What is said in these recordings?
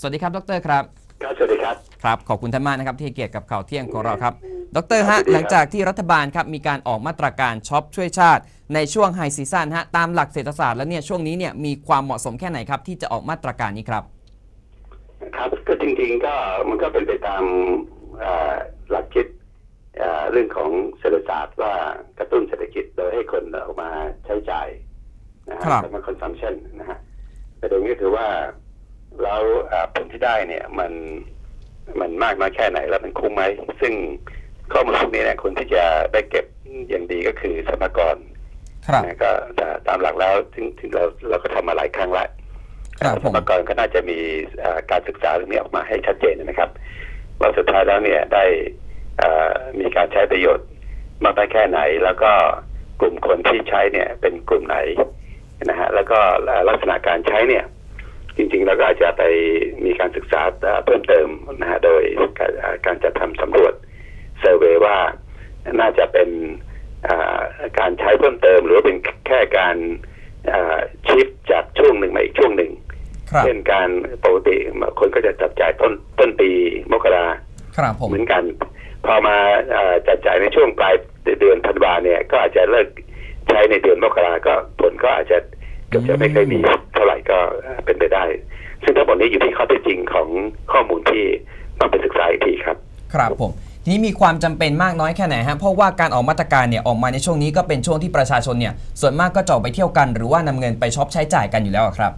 สวัสดีครับ ดรครับ ครับ สวัสดีครับ ครับ ขอบคุณท่านมากนะครับที่ให้เกียรติกับข่าวเที่ยงของเราครับ ดรครัฮะบสวัสดีครับหลังจากที่รัฐบาลครับมีการออกมาตรการช็อปช่วยชาติ ในช่วงไฮซีซันฮะ ตามหลักเศรษฐศาสตร์แล้วเนี่ย ช่วงนี้เนี่ยมีความเหมาะสมแค่ไหนครับ ที่จะออกมาตรการนี้ครับ ครับก็จริงๆก็มันก็เป็นไปตามเอ่อหลักคิดเอ่อเรื่องของเศรษฐศาสตร์ว่ากระตุ้นเศรษฐกิจโดยให้คนออกมาใช้จ่ายนะฮะครับคำว่า consumption นะฮะประเด็นก็คือว่า แล้วเอ่อผลที่ได้เนี่ยมันมันมากน้อยแค่ไหนแล้วมันคุ้มไหม ซึ่งข้อมูลพวกนี้เนี่ยคนที่จะได้เก็บอย่างดีก็คือสมกรครับนะก็แต่ตามหลักแล้วถึงถึงเราเราก็ทำมาหลายครั้งแล้วครับผมสมกรก็น่าจะมีเอ่อการศึกษาเรื่องนี้ออกมาให้ชัดเจนนะครับว่าสุดท้ายแล้วเนี่ยได้เอ่อมีการใช้ประโยชน์มากน้อยแค่ไหน แล้วก็กลุ่มคนที่ใช้เนี่ยเป็นกลุ่มไหนนะฮะแล้วก็ลักษณะการใช้เนี่ย จริงๆเราก็อาจจะไปมีการศึกษาเอ่อเพิ่มเติมนะฮะโดยการเอ่อการจัดทำสำรวจเซอร์เวยว่าน่าจะเป็นเอ่อการใช้เพิ่มเติม หรือว่าเป็นแค่การชิฟจากช่วงหนึ่งมาอีกช่วงหนึ่งครับเช่นการปกติคนก็จะจับจ่ายต้นต้นปีมกราครับผมเหมือนกัน พอมาเอ่อจับจ่ายในช่วงปลายเดือนธันวาเนี่ย ก็อาจจะเลิกใช้ในเดือนมกราก็ผลก็อาจจะเกือบจะไม่เคยมี เท่าไหร่ก็เอ่อเป็นไปได้ ซึ่งทั้งหมดนี้อยู่ที่ข้อเท็จจริงของข้อมูลที่ต้องไปศึกษาอีกทีครับ ครับผมทีนี้มีความจำเป็นมากน้อยแค่ไหนฮะเพราะว่าการออกมาตรการเนี่ยออกมาในช่วงนี้ก็เป็นช่วงที่ประชาชนเนี่ยส่วนมากก็จะออกไปเที่ยวกันหรือว่านำเงินไปช็อปใช้จ่ายกันอยู่แล้วอะครับ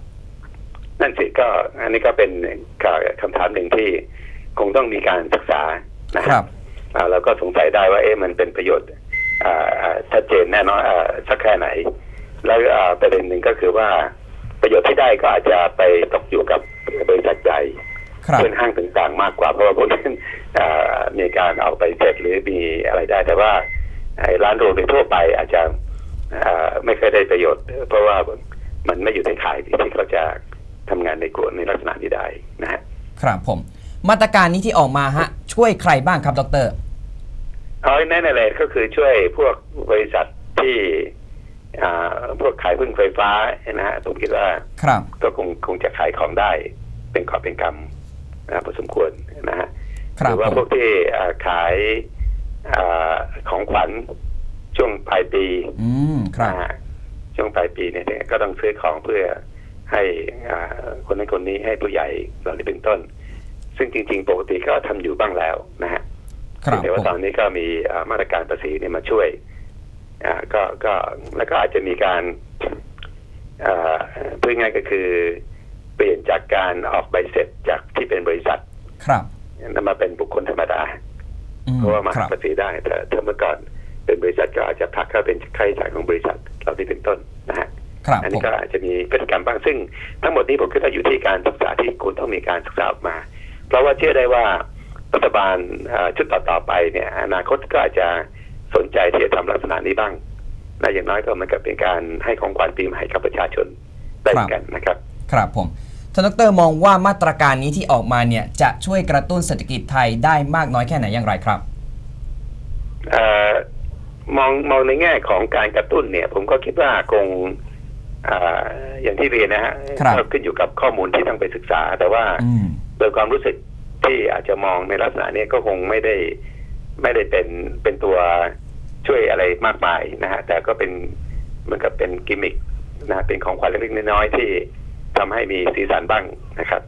นั่นสิก็อันนี้ก็เป็นคำถามหนึ่งที่คงต้องมีการศึกษานะฮะครับอ่าเราก็สงสัยได้ว่าเอ๊ะมันเป็นประโยชน์อ่าอ่าชัดเจนแน่นอนอ่าสักแค่ไหน แล้วอ่าประเด็นหนึ่งก็คือว่า ประโยชน์ที่ได้ก็อาจจะไปตกอยู่กับบริษัทใหญ่ครับเช่นห้างต่างๆมากกว่าเพราะว่าพวกนั้นอ่ามีการเอาไปเสร็จหรือมีอะไรได้ แต่ว่าไอ้ร้านรวมโดยทั่วไปอาจจะอ่าไม่เคอยได้ประโยชน์ เพราะว่ามันไม่อยู่ในข่ายที่เขาจะทำงานในกลุ่มในลักษณะนี้ได้นะฮะครับผม มาตรการนี้ที่ออกมาฮะ ช่วยใครบ้างครับดรเอาแน่ๆเลยก็คือช่วยพวกบริษัทที่อ่า พวกขายพึ่งไฟฟ้านะฮะผมคิดว่าครับก็คงคงจะขายของได้เป็นกอบเป็นกำนะพอสมควรนะฮะครัหบรือว่าผมพวกที่อ่าขายอาของขวัญช่วงปลายปีอืมครับนะฮะช่วงปลายปีเนี่ยก็ต้องซื้อของเพื่อให้อ่าคนนั้นคนนี้ให้ผู้ใหญ่เหล่านี้เป็นต้น ซึ่งจริง ๆ ปกติก็ทำอยู่บ้างแล้วนะฮะครับแต่ว่าผมตอนนี้ก็มีอ่ามาตรการภาษีเนี่ยมาช่วยอ่า ก็ก็แล้วก็อาจจะมีการอ่าพูดง่ายๆก็คือ เปลี่ยนจากการออกใบเสร็จจากที่เป็นบริษัท ครับนำมาเป็นบุคคลธรรมดาอืมเพราะว่ามาคหัรักบภาษีได้แต่ถ้าเมื่อก่อนเป็นบริษัทก็อาจจะพักเข้าเป็นค่าใช้จ่ายของบริษัทเราที่เป็นต้นนะฮะครับอันผนี้มก็อาจจะมีพฤติกรรมบ้างซึ่ง ทั้งหมดนี้ผมคิดว่าอยู่ที่การศึกษาที่คุณต้องมีการศึกษาออกมา เพราะว่าเชื่อได้ว่ารัฐบาลเอ่อชุดต่อๆไปเนี่ย อนาคตก็อาจจะ สนใจที่จะทำลักษณะนี้บ้างนะอย่างน้อยก็มันก็เป็นการให้ของขวัญปีใหม่กับประชาชนได้เหมือนกันนะครับ ครับผมท่านดรมองว่ามาตรการนี้ที่ออกมาเนี่ยจะช่วยกระตุ้นเศรษฐกิจไทยได้มากน้อยแค่ไหนอย่างไรครับเอ่อมองมองในแง่ของการกระตุ้นเนี่ย ผมก็คิดว่าคงอ่าอย่างที่เรียนนะฮะครับก็ขึ้นอยู่กับข้อมูลที่ต้องไปศึกษา แต่ว่าอืมโดยความรู้สึกที่อาจจะมองในลักษณะนี้ก็คงไม่ได้ ไม่ได้เป็นเป็นตัวช่วยอะไรมากมายนะฮะแต่ก็เป็นเหมือนกับเป็นกิมมิคนะฮะเป็นของขวัญเล็กๆน้อยๆที่ทำให้มีสีสันบ้างนะครับ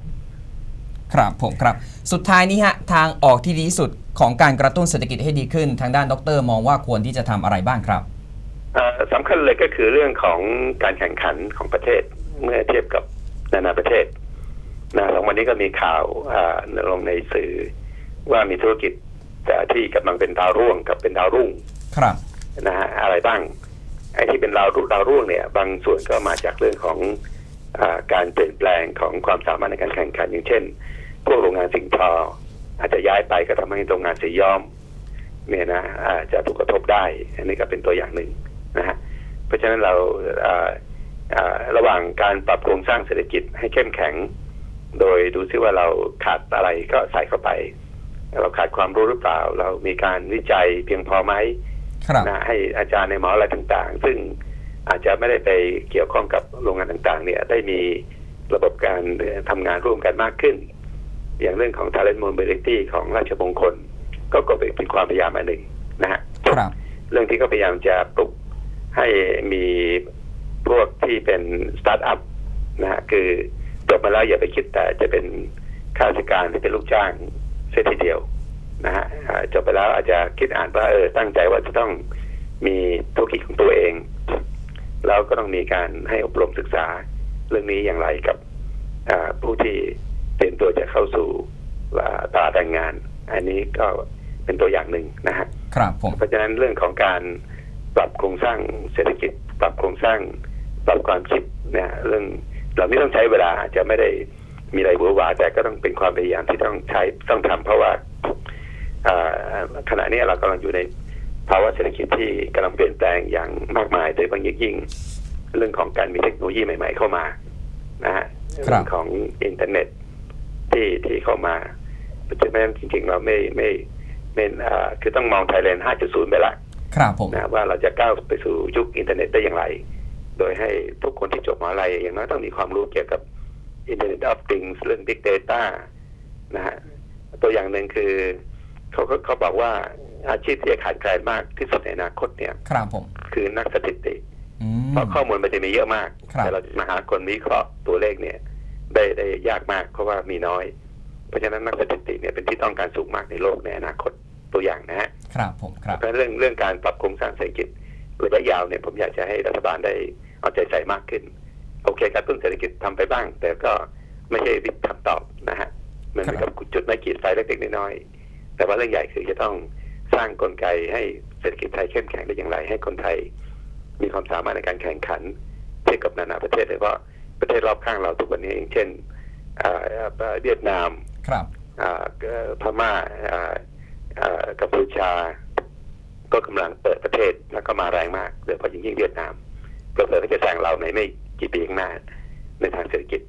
ครับผมครับ สุดท้ายนี้ฮะทางออกที่ดีที่สุดของการกระตุ้นเศรษฐกิจให้ดีขึ้น ทางด้านดร มองว่าควรที่จะทำอะไรบ้างครับเอ่อสำคัญเลยก็คือเรื่องของการแข่งขันของประเทศเมื่อเทียบกับนานาประเทศนะสองวันนี้ก็มีข่าวอ่าลงในสื่อว่ามีธุรกิจแต่ ที่กำลังเป็นดาวร่วงกับเป็นดาวรุ่งครับนะฮะอะไรบ้างไอ้ที่เป็นดาวรุ่งดาวร่วงเนี่ย บางส่วนก็มาจากเรื่องของอาการเปลี่ยนแปลงของความสามารถในการแข่งขันอย่างเช่น พวกโรงงานสิ่งทอ อาจจะย้ายไปก็ทำให้โรงงานสีย้อมเนี่ยนะอาจจะถูกกระทบได้ อันนี้ก็เป็นตัวอย่างหนึ่งนะฮะเพราะฉะนั้นเราอ่าอ่าระหว่างการปรับโครงสร้างเศรษฐกิจให้เข้มแข็ง โดยดูซิว่าเราขาดอะไรก็ใส่เข้าไป เราขาดความรู้หรือเปล่า เรามีการวิจัยเพียงพอไหมครับนะให้อาจารย์ในหมออะไรต่างๆ ซึ่งอาจจะไม่ได้ไปเกี่ยวข้องกับโรงงานต่างๆ เนี่ยได้มีระบบการเอ่อทำงานร่วมกันมากขึ้น อย่างเรื่องของ talent mobility ของราชมงคล ก็ก็เป็นเป็นความพยายามอันหนึ่งนะฮะครับเรื่องที่เขาพยายามจะปลุกให้มีพวกที่เป็นสตาร์ทอัพนะฮะคือจบมาแล้วอย่าไปคิดแต่จะเป็นข้าราชการที่เป็นลูกจ้าง เสียทีเดียวนะฮะอ่าจบไปแล้วอาจจะคิดอ่านว่าเออตั้งใจว่าจะต้องมีธุรกิจของตัวเองแล้วก็ต้องมีการให้อบรมศึกษาเรื่องนี้อย่างไรกับอ่าผู้ที่เตรียมตัวจะเข้าสู่อ่าตลาดแรงงาน อันนี้ก็เป็นตัวอย่างหนึ่งนะฮะครับผมเพราะฉะนั้นเรื่องของการปรับโครงสร้างเศรษฐกิจ ปรับโครงสร้าง ปรับความคิดเนี่ยเรื่องเหล่านี้ต้องใช้เวลาอาจจะไม่ได้ มีอะไรหวือหวาแต่ก็ต้องเป็นความพยายามที่ต้องใช้ต้องทำเพราะว่าอ่าขณะนี้เรากำลังอยู่ในภาวะเศรษฐกิจที่กำลังเปลี่ยนแปลงอย่างมากมายโดยเฉพาะยิ่ง เรื่องของการมีเทคโนโลยีใหม่ ๆ เข้ามานะฮะครับเรื่องของอินเทอร์เน็ตที่ที่เข้ามาเพราะฉะนั้นจริง ๆ เราไม่ไม่ไม่อ่าคือต้องมองไทยแลนด์ 5.0 ไปละครับผมนะว่าเราจะก้าวไปสู่ยุคอินเทอร์เน็ตได้อย่างไร โดยให้ทุกคนที่จบมหาลัยอย่างน้อยต้องมีความรู้เกี่ยวกับ Internet of Things เรื่อง Big Data นะฮะตัวอย่างหนึ่งคือเขาก็เขาบอกว่าอาชีพที่จะขาดแคลนมากที่สุดในอนาคตเนี่ย ครับผม คือนักสถิติอืมเพราะข้อมูลมันจะมีเยอะมากครับแต่เราจะมาหาคนวิเคราะห์ตัวเลขเนี่ย ได้ได้ยากมากเพราะว่ามีน้อย เพราะฉะนั้นนักสถิติเนี่ยเป็นที่ต้องการสูงมากในโลกในอนาคตตัวอย่างนะฮะครับผมครับเพราะฉะนั้นเรื่องเรื่องการปรับโครงสร้างเศรษฐกิจระยะยาวเนี่ยผมอยากจะให้รัฐบาลได้เอาใจใส่มากขึ้น โอเคกระตุ้นเศรษฐกิจทำไปบ้าง แต่ก็ไม่ใช่วิธีคำตอบนะฮะมันเหมือนกับจุดไม้ขีดไฟเล็กๆน้อยๆแต่ว่าเรื่องใหญ่คือจะต้องสร้างกลไกให้เศรษฐกิจไทยเข้มแข็งได้อย่างไร ให้คนไทย มีความสามารถในการแข่งขันเทียบกับนานาประเทศโดยเฉพาะประเทศรอบข้างเราทุกวันนี้อย่างเช่นอ่าเวียดนามครับอ่าเอ่อพม่าอ่าอ่ากัมพูชา ก็กำลังเปิดประเทศแล้วก็มาแรงมากโดยเฉพาะยิ่งยิ่งเวียดนามเผื่อๆก็จะแซงเราในไม่ กี่ปีข้างหน้า ในทางเศรษฐกิจ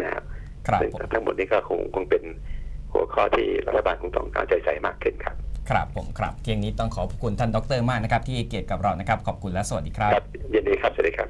นะครับครับซึ่งผมทั้งหมดนี้ก็คงคงเป็นหัวข้อที่รัฐบาลคงต้องเอาใจใส่มากขึ้นครับ ครับผมครับเที่ยงนี้ต้องขอบคุณท่านดรมากนะครับ ที่ให้เกียรติกับเรานะครับ ขอบคุณและสวัสดีครับครับยินดีครับสวัสดีครับ